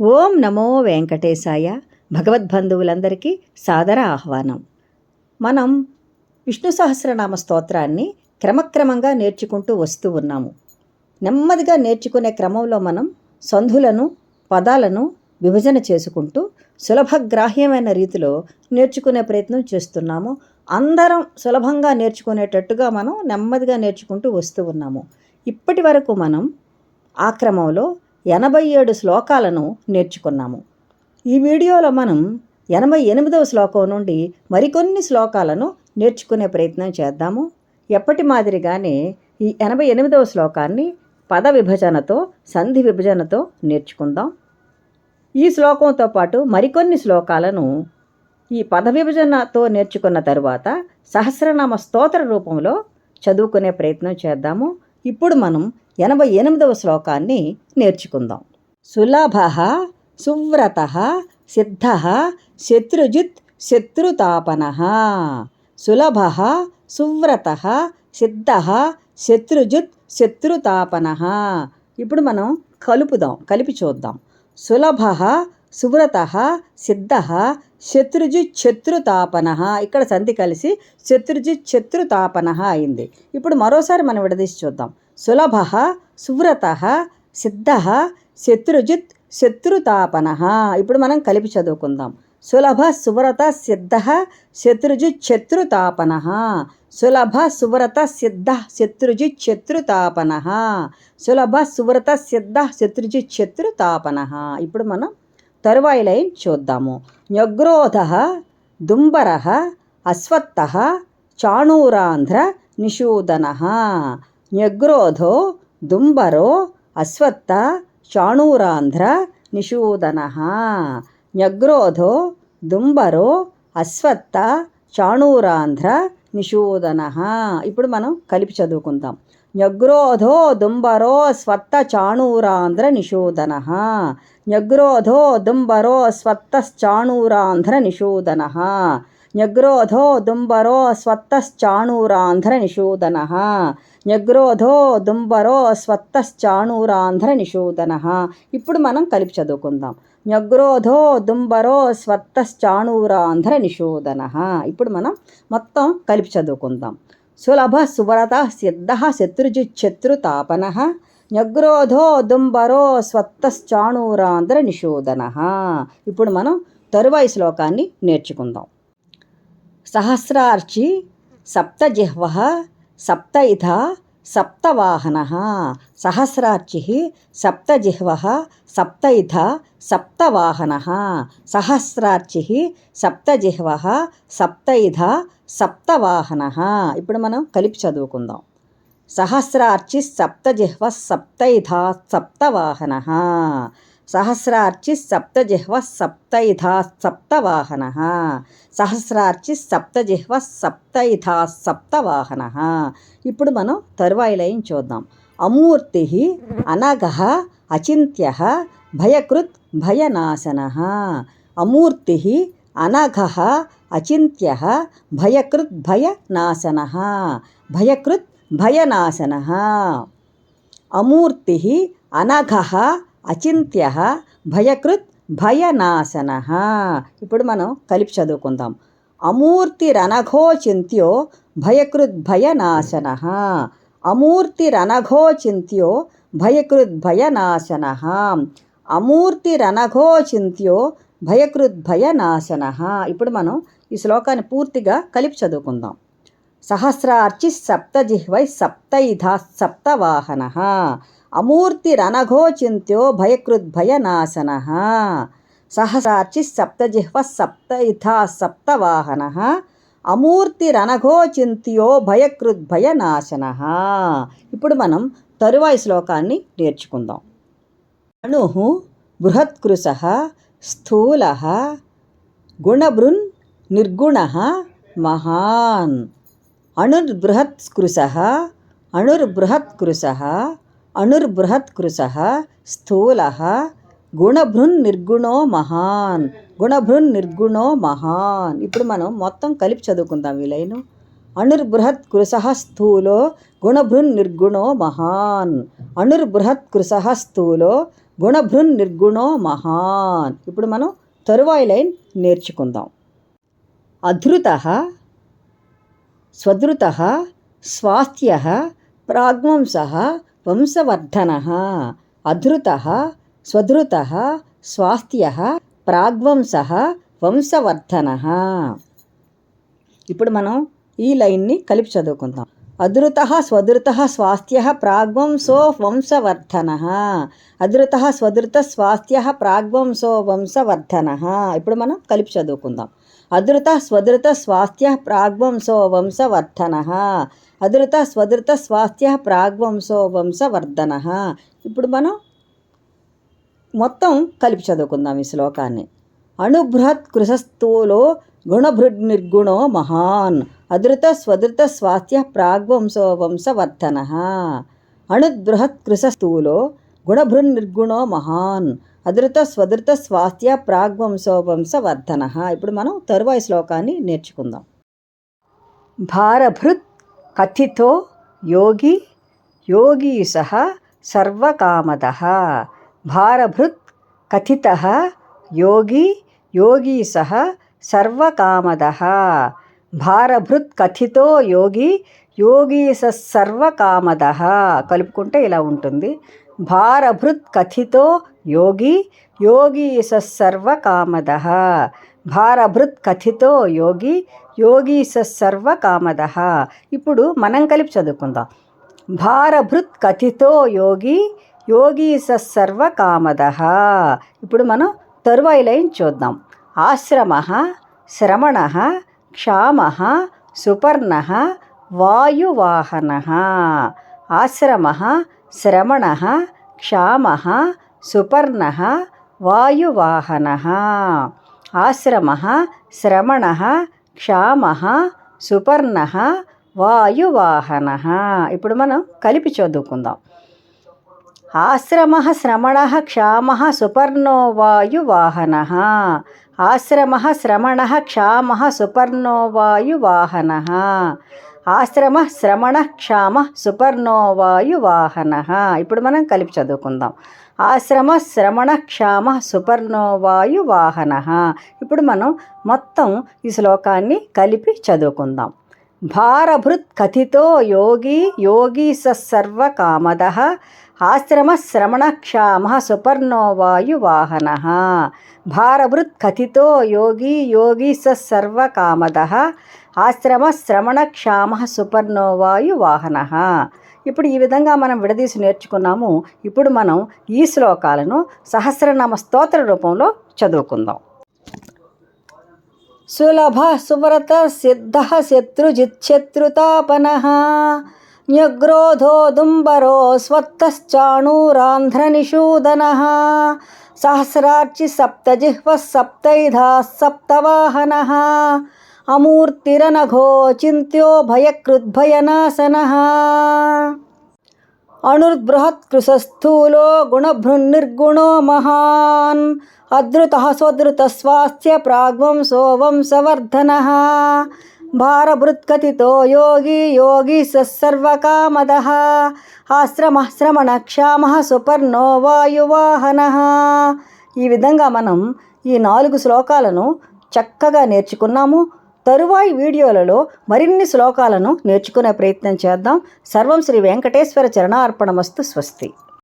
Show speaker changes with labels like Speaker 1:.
Speaker 1: ఓం నమో వెంకటేశాయ. భగవద్బంధువులందరికీ సాదర ఆహ్వానం. మనం విష్ణు సహస్రనామ స్తోత్రాన్ని క్రమక్రమంగా నేర్చుకుంటూ వస్తూ ఉన్నాము. నెమ్మదిగా నేర్చుకునే క్రమంలో మనం సంధులను పదాలను విభజన చేసుకుంటూ సులభగ్రాహ్యమైన రీతిలో నేర్చుకునే ప్రయత్నం చేస్తున్నాము. అందరం సులభంగా నేర్చుకునేటట్టుగా మనం నెమ్మదిగా నేర్చుకుంటూ వస్తూ ఉన్నాము. ఇప్పటి వరకు మనం ఆ క్రమంలో ఎనభై ఏడు శ్లోకాలను నేర్చుకున్నాము. ఈ వీడియోలో మనం ఎనభై ఎనిమిదవ శ్లోకం నుండి మరికొన్ని శ్లోకాలను నేర్చుకునే ప్రయత్నం చేద్దాము. ఎప్పటి మాదిరిగానే ఈ ఎనభై ఎనిమిదవ శ్లోకాన్ని పద విభజనతో సంధి విభజనతో నేర్చుకుందాం. ఈ శ్లోకంతో పాటు మరికొన్ని శ్లోకాలను ఈ పద విభజనతో నేర్చుకున్న తరువాత సహస్రనామ స్తోత్ర రూపంలో చదువుకునే ప్రయత్నం చేద్దాము. ఇప్పుడు మనం ఎనభై ఎనిమిదవ శ్లోకాన్ని నేర్చుకుందాం. సులభ సువ్రత సిద్ధ శత్రుజిత్ శత్రుతాపన. సులభ సువ్రత సిద్ధ శత్రుజిత్ శత్రుతాపన. ఇప్పుడు మనం కలుపుదాం కలిపి చూద్దాం. సులభ సువ్రత సిద్ధ శత్రుజిత్ శత్రుతాపన. ఇక్కడ సంధి కలిసి శత్రుజిత్ శత్రుతాపన అయింది. ఇప్పుడు మరోసారి మనం విడదీసి చూద్దాం. సులభ సువ్రత సిద్ధ శత్రుజిత్ శత్రుతాపన. ఇప్పుడు మనం కలిపి చదువుకుందాం. సులభ సువ్రత సిద్ధ శత్రుజిత్ శత్రుతాపన. సులభ సువ్రత సిద్ధ శత్రుజిత్ శత్రుతాపన. సులభ సువ్రత సిద్ధ శత్రుజిత్ శత్రుతాపన. ఇప్పుడు మనం తరువాయి లైన్ చూద్దాము. న్యగ్రోధ దుంబర అశ్వత్థ చాణూరాంధ్ర నిషూదన. న్యగ్రోధో దుంబరో అశ్వత్థ చాణూరాంధ్ర నిషూదన న్యగ్రోధో దుంబరో అశ్వత్థ చాణూరాంధ్ర నిషూదన ఇప్పుడు మనం కలిపి చదువుకుందాం. న్యగ్రోధో దుంబరో స్వత్త చాణూరాంధ్ర నిషూదన న్యగ్రోధో దుంబరో స్వత్తశ్చాణూరాంధ్ర నిషూదన న్యగ్రోధో దుంబరో స్వత్తశ్చాణూరాంధ్ర నిషూదన న్యగ్రోధో దుంబరో స్వత్తశ్చాణూరాంధ్ర నిషూదన ఇప్పుడు మనం కలిపి చదువుకుందాం. న్యగ్రోధో దుంబరో స్వత్తశ్చాణూరాంధ్ర నిషూదన ఇప్పుడు మనం మొత్తం కలిపి చదువుకుందాం. సులభ సువరత సిద్ధ శత్రుజిచ్చత్రుతాపన న్యగ్రోధో దుంబరో స్వత్తశ్చాణూరాంధ్ర నిషూదన ఇప్పుడు మనం తరువాయి శ్లోకాన్ని నేర్చుకుందాం. సహస్రార్చి సప్తజిహ్వ సప్తయిధ సప్తవాహన సహస్రార్చి సప్తజిహ్వ సప్తయిధ సప్తవాహన సహస్రార్చి సప్తజిహ్వ సప్తయిధ సప్తవాహన ఇప్పుడు మనం కలిపి చదువుకుందాం. సహస్రార్చి సప్తజిహ్వ సప్తయిధా సప్తవాహన సహస్రార్చి సప్తజిహ్వ సప్తయిధా సప్తవాహన. సహస్రార్చి సప్తజిహ్వ సప్తయిధా సప్తవాహన. ఇప్పుడు మనం తరువాయి లైన్ చూద్దాం. అమూర్తి అనగ అచింత్య భయకృత్ భయనాశన. అమూర్తి అనఘ అచింత్య భయకృత్ భయనాశన. భయకృత్ భయనాశన. అమూర్తి అనఘ అచింత్య భయకృత్ భయనాశన. ఇప్పుడు మనం కలిపి చదువుకుందాం. అమూర్తిరనఘోచింత్యో భయకృద్ భయనాశన. అమూర్తిరనఘోచింత్యో భయకృత్ భయనాశన. అమూర్తిరనఘోచింత్యో భయకృత్ భయనాశన. ఇప్పుడు మనం ఈ శ్లోకాన్ని పూర్తిగా కలిపి చదువుకుందాం. సహస్రార్చి సప్తజిహ్వై సప్తైధా సప్తవాహన. అమూర్తిరనఘోచింత్యో భయకృద్భయనాశన సహస్రార్చి సప్తజిహ్వ సప్తయిథా సప్తవాహన. అమూర్తిరనఘోచింత్యో భయకృద్భయనాశన ఇప్పుడు మనం తరువాయి శ్లోకాన్ని నేర్చుకుందాం. అణు బృహత్కృశ స్థూల గుణభృన్ నిర్గుణ మహాన్. అణుర్బృహత్కృశ అణుర్బృహత్కృశ అణుర్బృహత్కృశ స్థూల గుణభృన్నిర్గుణో మహాన్ గుణభృన్నిర్గుణో మహాన్ ఇప్పుడు మనం మొత్తం కలిపి చదువుకుందాం వీలైను అణుర్బృహత్ కృశ స్థూలో గుణభృన్నిర్గుణో మహాన్ అణుర్బృహత్ కృశ స్థూలో గుణభృన్నిర్గుణో మహాన్ ఇప్పుడు మనం తరువాయి లైన్ నేర్చుకుందాం. అధృత స్వధృత స్వాస్థ్య ప్రాగ్వంస వంశవర్ధన. అధృత స్వధృత స్వాస్థ్య ప్రాగ్వంస వంశవర్ధన. ఇప్పుడు మనం ఈ లైన్ని కలిపి చదువుకుందాం. అధృత స్వధృత స్వాస్థ్య ప్రాగ్వంశో వంశవర్ధన. అధృత స్వధృత స్వాస్థ్య ప్రాగ్వంశో వంశవర్ధన. ఇప్పుడు మనం కలిపి చదువుకుందాం. అధృత స్వధృత స్వాస్థ్య ప్రాగ్వంశో వంశవర్ధన. అధృత స్వధృత స్వాస్థ్య ప్రాగ్వంశో వంశవర్ధన. ఇప్పుడు మనం మొత్తం కలిపి చదువుకుందాం ఈ శ్లోకాన్ని. అణుబృహత్ కృశస్థూలో గుణభృడ్ నిర్గుణో మహాన్. అధృత స్వధృత స్వాస్థ్య ప్రాగ్వంశో వంశవర్ధన. అణుబృహత్ కృశస్థూలో గుణభృన్ నిర్గుణో మహాన్. అధృత స్వధృత స్వాస్థ్య ప్రాగ్వంశోవంశ వర్ధన. ఇప్పుడు మనం తరువాయి శ్లోకాన్ని నేర్చుకుందాం. భారభృత్ కథితో యోగి యోగీశ సర్వకామద భారభృత్ కథిత యోగి యోగీ సహ సర్వకామద భారభృత్ కథితో యోగి యోగీశ సర్వకామద కలుపుకుంటే ఇలా ఉంటుంది. భారభృత్ కథితో యోగి యోగీశ సర్వకామద. భారభృత్ కథితో యోగి యోగీశ సర్వకామద. ఇప్పుడు మనం కలిపి చదువుకుందాం. భారభృత్ కథితో యోగి యోగీశ సర్వకామద. ఇప్పుడు మనం తరువాయి లైన్ చూద్దాం. ఆశ్రమ శ్రమణ క్షామ సుపర్ణ వాయువాహన ఆశ్రమ శ్రమణ క్షామ సుపర్ణ వాయువాహన. ఆశ్రమ శ్రమణ క్షామ సుపర్ణ వాయువాహన. ఇప్పుడు మనం కలిపి చదువుకుందాం. ఆశ్రమ శ్రమణ క్షామ సుపర్ణో వాయువాహన. ఆశ్రమ శ్రమణ క్షామ సుపర్ణో వాయువాహన. ఆశ్రమ శ్రమణ క్షామ సుపర్ణోవాయువాహన. ఇప్పుడు మనం కలిపి చదువుకుందాం. ఆశ్రమ శ్రమణ క్షామ సుపర్ణో వాయువాహన ఇప్పుడు మనం మొత్తం ఈ శ్లోకాన్ని కలిపి చదువుకుందాం. భారభృత్ కథితో యోగి యోగి సర్వకామద. ఆశ్రమ శ్రమణ క్షామ సుపర్ణో వాయువాహన భారభృత్ కథితో యోగి యోగి సర్వకామద. ఆశ్రమ శ్రవణ క్షామ సుపర్ణో వాయువాహన ఇప్పుడు ఈ విధంగా మనం విడదీసి నేర్చుకున్నాము. ఇప్పుడు మనం ఈ శ్లోకాలను సహస్రనామ స్తోత్ర రూపంలో చదువుకుందాం. సులభ సువ్రత సిద్ధ శత్రుజిచ్చత్రుతాపన న్యగ్రోధోదుంబరో స్వత్తశ్చాణూరాంధ్రనిషూదన. సహస్రార్చి సప్తజిహ్వ సప్తైధా సప్తవాహన. అమూర్తిరనఘో చింత్యో భయకృద్భయనాశన. అణుర్బృహత్కృశస్థూలో గుణభృన్నిర్గుణో మహాన్. అదృత స్వదృత స్వాస్థ్య ప్రాగ్వంశో వంశవర్ధన భారభృత్కతితో యోగి యోగి సర్వకామద ఆశ్రమశ్రమణ క్షామ సుపర్ణో వాయువాహన. ఈ విధంగా మనం ఈ నాలుగు శ్లోకాలను చక్కగా నేర్చుకున్నాము. తరువాయి వీడియోలలో మరిన్ని శ్లోకాలను నేర్చుకునే ప్రయత్నం చేద్దాం. సర్వం శ్రీ వెంకటేశ్వర చరణార్పణమస్తు స్వస్తి.